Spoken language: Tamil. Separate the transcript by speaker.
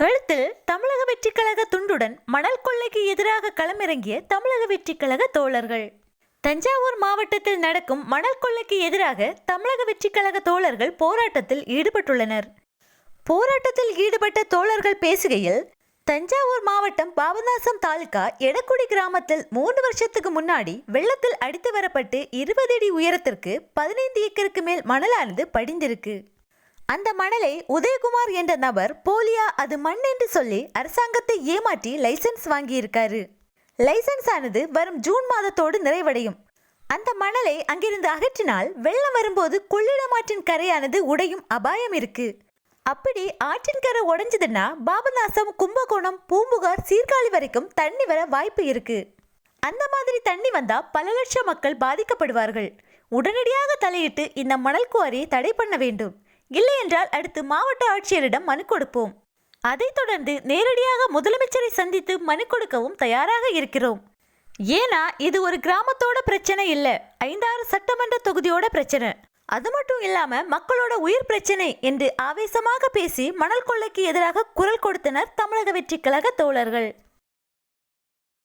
Speaker 1: கழுத்தில் தமிழக வெற்றிக்கழக துண்டுடன் மணல் கொள்ளைக்கு எதிராக களமிறங்கிய தமிழக வெற்றிக்கழக தோழர்கள். தஞ்சாவூர் மாவட்டத்தில் நடக்கும் மணல் கொள்ளைக்கு எதிராக தமிழக வெற்றிக்கழக தோழர்கள் போராட்டத்தில் ஈடுபட்டுள்ளனர். போராட்டத்தில் ஈடுபட்ட தோழர்கள் பேசுகையில் தஞ்சாவூர் மாவட்டம் பாபநாசம் தாலுகா எடக்குடி கிராமத்தில் மூன்று வருஷத்துக்கு முன்னாடி வெள்ளத்தில் அடித்து வரப்பட்டு இருபது அடி உயரத்திற்கு பதினைந்து ஏக்கருக்கு மேல் மணலானது படிந்திருக்கு. அந்த மணலை உதயகுமார் என்ற நபர் போலியா அது மண் என்று சொல்லி அரசாங்கத்தை ஏமாற்றி லைசன்ஸ் வாங்கியிருக்காரு. லைசன்ஸ் ஆனது வரும் ஜூன் மாதத்தோடு நிறைவடையும். அந்த மணலை அங்கிருந்து அகற்றினால் வெள்ளம் வரும்போது கொள்ளிடமாற்றின் கரையானது உடையும் அபாயம் இருக்கு. அப்படி ஆற்றின் கரை உடைஞ்சதுன்னா பாபநாசம் கும்பகோணம் பூம்புகார் சீர்காழி வரைக்கும் தண்ணி வர வாய்ப்பு இருக்கு. அந்த மாதிரி தண்ணி வந்தா பல லட்சம் மக்கள் பாதிக்கப்படுவார்கள். உடனடியாக தலையிட்டு இந்த மணல் குவாரியை தடை பண்ண வேண்டும். இல்லையென்றால் அடுத்து மாவட்ட ஆட்சியரிடம் மனு கொடுப்போம். அதைத் தொடர்ந்து நேரடியாக முதலமைச்சரை சந்தித்து மனு கொடுக்கவும் தயாராக இருக்கிறோம். ஏன்னா இது ஒரு கிராமத்தோட பிரச்சனை இல்லை. ஐந்தாறு சட்டமன்ற தொகுதியோட பிரச்சனை. அது மட்டும் இல்லாம மக்களோட உயிர் பிரச்சனை என்று ஆவேசமாக பேசி மணல் கொள்ளைக்கு எதிராக குரல் கொடுத்தனர் தமிழக வெற்றி கழக தோழர்கள்.